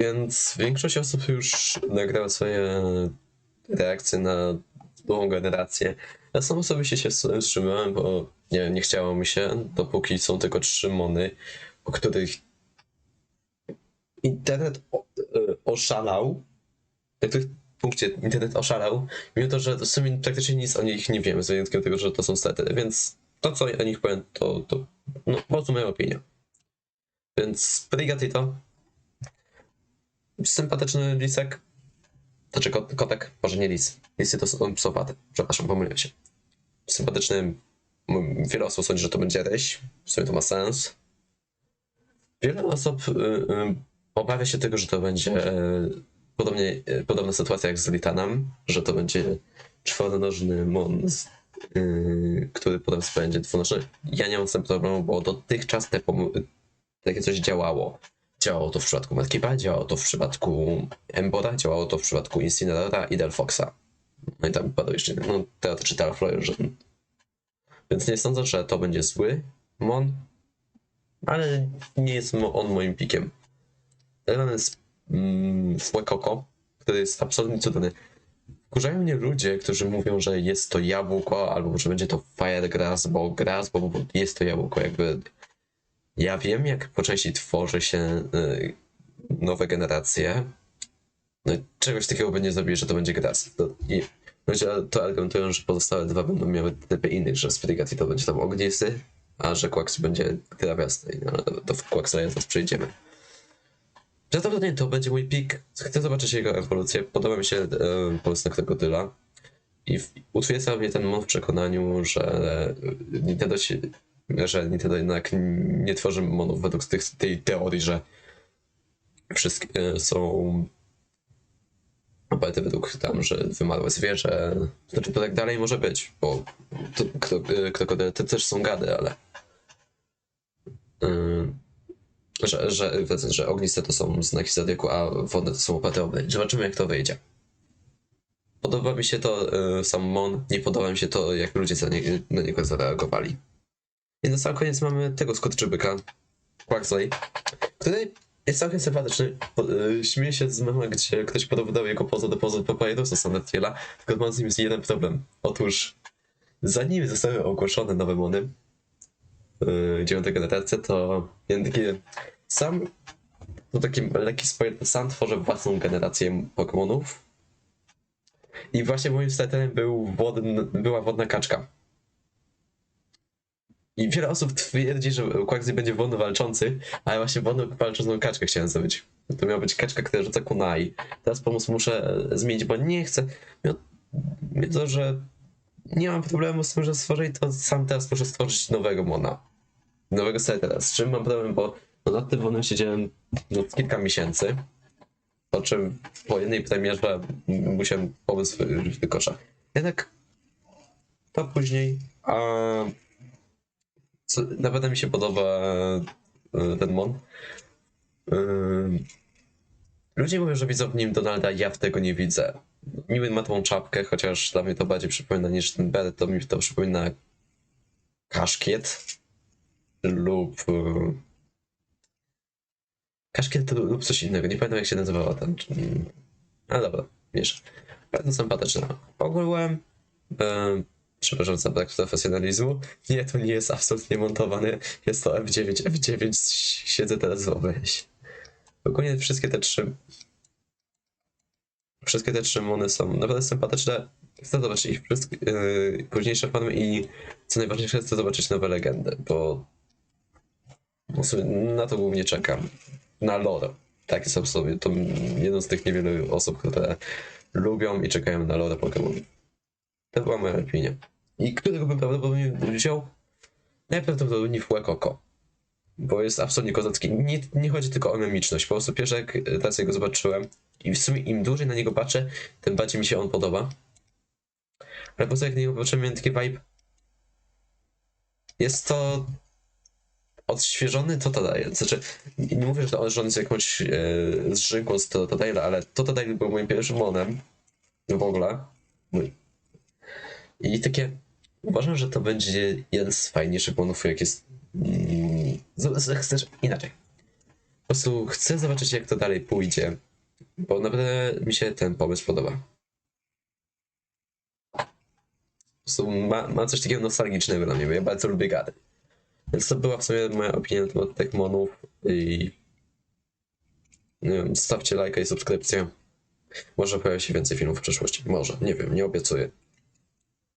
Więc większość osób już nagrała swoje reakcje na nową generację. Ja sam osobiście się wstrzymałem, bo nie, nie chciało mi się, dopóki są tylko trzy mony, o których internet e, oszalał. Na których punkcie internet oszalał, mimo to, że w sumie praktycznie nic o nich nie wiemy, z wyjątkiem tego, że to są stety, więc to, co o nich powiem, to, to no, po prostu moja opinia. Więc Brigatito, sympatyczny lisek, znaczy kot, kotek, może nie lis. Lisy to są psowaty, przepraszam, pomyliłem się. Sympatyczny, wiele osób sądzi, że to będzie ryś, w sumie to ma sens. Wiele osób y, y, obawia się tego, że to będzie y, podobnie, y, podobna sytuacja jak z Litanem, że to będzie czworonożny mons, y, który potem będzie dwunożny. Ja nie mam z tym problemu, bo dotychczas te takie coś działało. Działało to w przypadku Medkipa, działało to w przypadku Embora, działało to w przypadku Incineroara i Delphoxa. No i tam padał jeszcze, no teraz czy Talflower, Więc nie sądzę, że to będzie zły mon, ale nie jest on moim pikiem. Elan jest mm, który jest absolutnie cudowny. Wkurzają mnie ludzie, którzy mówią, że jest to jabłko, albo że będzie to Firegrass, bo grass, bo jest to jabłko, jakby ja wiem, jak po części tworzy się y, nowe generacje. No, czegoś takiego by nie zrobili, że to będzie grass. To, I ludzie to argumentują, że pozostałe dwa będą miały typy innych, że Sprigati to będzie tam ognisty, a że Quax będzie trawiasty. No, to, w Quaxlaya zaraz przejdziemy. Prawdopodobnie to będzie mój pik. Chcę zobaczyć jego ewolucję. Podoba mi się e, pomysł na krokodyla. I w, utwierdza mnie ten mon w przekonaniu, że Nintendo, się, że Nintendo jednak nie tworzy monów według tych, tej teorii, że wszystkie e, są oparte według tam, że wymarłe zwierzę. Znaczy to tak dalej może być, bo to, kro, e, krokodyle to też są gady, ale yy, że, że, że ogniste to są znaki zodiaku, a wodne to są oparte o ogień. Zobaczymy jak to wyjdzie. Podoba mi się to sam Mon, nie podoba mi się to, jak ludzie za nie, na niego zareagowali. I na sam koniec mamy tego skurczybyka, Quaxley, który jest całkiem sympatyczny. Y, śmieję się z mema, gdzie ktoś porównał jego pozę do pozy Papyrusa Sonetiela, tylko mam z nim jeden problem. Otóż, zanim zostały ogłoszone nowe Mony, yy, dziewiątej generacji, to miałem takie... Sam, to taki lekki spoiler, sam tworzę własną generację Pokémonów, i właśnie moim starterem był wodny, była wodna kaczka. I wiele osób twierdzi, że Quaxley będzie wodno walczący, a ja właśnie wodną walczącą kaczkę chciałem zrobić. To miała być kaczka, która rzuca kunai. Teraz pomysł muszę e, zmienić, bo nie chcę. Mimo że nie mam problemu z tym, że stworzyli, to sam teraz muszę stworzyć nowego mona. Nowego startera. Z czym mam problem, bo no, nad tym wonem siedziałem no, kilka miesięcy. Po czym po jednej premierze musiałem pomysł do kosza. Jednak to później. A, co, naprawdę mi się podoba e, ten mon. E, Ludzie mówią, że widzą w nim Donalda, ja w tego nie widzę. Niby ma tą czapkę, chociaż dla mnie to bardziej przypomina niż ten beret, to mi to przypomina kaszkiet lub e, Kaszkiet lub coś innego, nie pamiętam jak się nazywała ten. Ale dobra, wiesz. Bardzo sympatyczna. Ogółem, e, przepraszam za brak profesjonalizmu. Nie, to nie jest absolutnie montowane. Jest to F9, F9. Siedzę teraz w OBS. Ogólnie wszystkie te trzy. Wszystkie te trzy mony są naprawdę sympatyczne. Chcę zobaczyć ich wszystkie, e, późniejsze i co najważniejsze, chcę zobaczyć nowe legendy, bo na to głównie czekam na lore. Takie są sobie. To jedną z tych niewielu osób, które lubią i czekają na lore Pokémon. To była moja opinia. I którego bym prawdopodobnie wziął? Najprawdopodobniej w Łekoko. Bo jest absolutnie kozacki. Nie, nie chodzi tylko o memiczność. Po prostu pierwszy jak raz jego zobaczyłem i w sumie im dłużej na niego patrzę, tym bardziej mi się on podoba. Ale po prostu jak na niego patrzyłem, miałem taki vibe. Jest to odświeżony Totodile. Znaczy, nie mówię, że on, jest jakąś e, zżynką z Totodile, ale Totodile był moim pierwszym monem w ogóle. Mój. I takie, uważam, że to będzie jeden z fajniejszych monów, jak jest... Mm, chcesz inaczej. prostu chcę zobaczyć, jak to dalej pójdzie, bo naprawdę mi się ten pomysł podoba. Po prostu ma, ma coś takiego nostalgicznego dla mnie, bo ja bardzo lubię gady. Więc to była w sumie moja opinia na temat Techmonów i nie wiem, stawcie lajka i subskrypcję. Może pojawi się więcej filmów w przyszłości. Może, nie wiem, nie obiecuję.